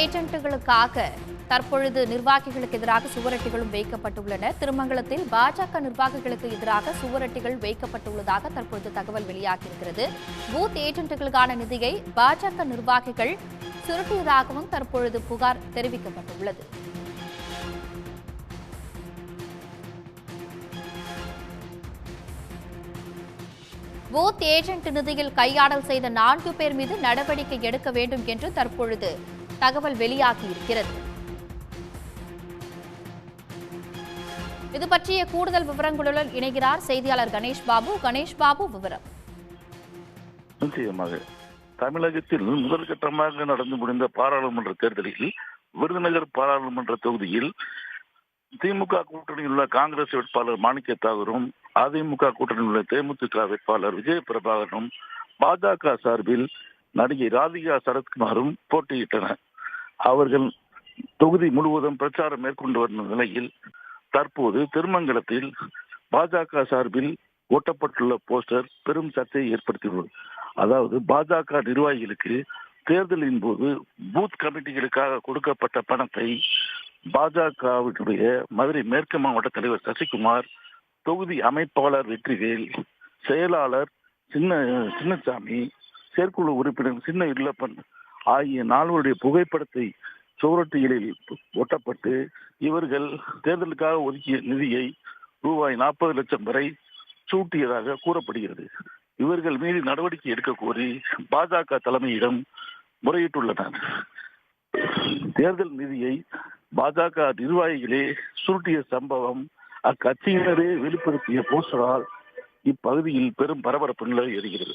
ஏஜென்ட்டுகளுக்காக தற்பொழுது நிர்வாகிகளுக்கு எதிராக சுவரொட்டிகளும் வைக்கப்பட்டுள்ளன. திருமங்கலத்தில் பாஜக நிர்வாகிகளுக்கு எதிராக சுவரொட்டிகள் வைக்கப்பட்டுள்ளதாக தற்பொழுது தகவல் வெளியாகியிருக்கிறது. பூத் ஏஜென்ட்டுகளுக்கான நிதியை பாஜக நிர்வாகிகள் சுருட்டியதாகவும் தற்பொழுது புகார் தெரிவிக்கப்பட்டுள்ளது. பூத் ஏஜென்ட் நிதியில் கையாடல் செய்த நான்கு பேர் மீது நடவடிக்கை எடுக்க வேண்டும் என்று தற்பொழுது தகவல் வெளியாகியிருக்கிறது. இது பற்றிய கூடுதல் விவரங்களுடன் இணைகிறார் செய்தியாளர் கணேஷ் பாபு. கணேஷ் பாபு விவரம். நிச்சயமாக. தமிழகத்தில் முதல் கட்டமாக நடந்து முடிந்த பாராளுமன்ற தேர்தலில் விருதுநகர் பாராளுமன்ற தொகுதியில் திமுக கூட்டணியில் உள்ள காங்கிரஸ் வேட்பாளர் மாணிக்க தாகூரும் அதிமுக கூட்டணியில் உள்ள தேமுதிக வேட்பாளர் விஜய பிரபாகரனும் பாஜக சார்பில் நடிகை ராதிகா சரத்குமாரும் போட்டியிட்டனர். அவர்கள் தொகுதி முழுவதும் பிரச்சாரம் மேற்கொண்டு வரும் நிலையில் தற்போது திருமங்கலத்தில் பாஜக சார்பில் ஒட்டப்பட்டுள்ள போஸ்டர் பெரும் சர்ச்சையை ஏற்படுத்தியுள்ளது. அதாவது பாஜக நிர்வாகிகளுக்கு தேர்தலின் போது பூத் கமிட்டிகளுக்காக கொடுக்கப்பட்ட பணத்தை பாஜகவினுடைய மதுரை மேற்கு மாவட்ட தலைவர் சசிகுமார் தொகுதி அமைப்பாளர் வெற்றிவேல் செயலாளர் சின்ன சின்னசாமி செயற்குழு உறுப்பினர் சின்ன இல்லப்பன் ஆகிய நால்வருடைய புகைப்படத்தை சுவரொட்டிகளில் ஒட்டப்பட்டு இவர்கள் தேர்தலுக்காக ஒதுக்கிய நிதியை ரூபாய் நாற்பது லட்சம் வரை சூட்டியதாக கூறப்படுகிறது. இவர்கள் மீது நடவடிக்கை எடுக்க கோரி பாஜக தலைமையிடம் முறையிட்டுள்ளனர். தேர்தல் நிதியை பாஜக நிர்வாகிகளே சுருட்டிய சம்பவம் அக்கட்சியினரே வெளிப்படுத்திய போஸ்டரால் இப்பகுதியில் பெரும் பரபரப்பு நிலவி வருகிறது.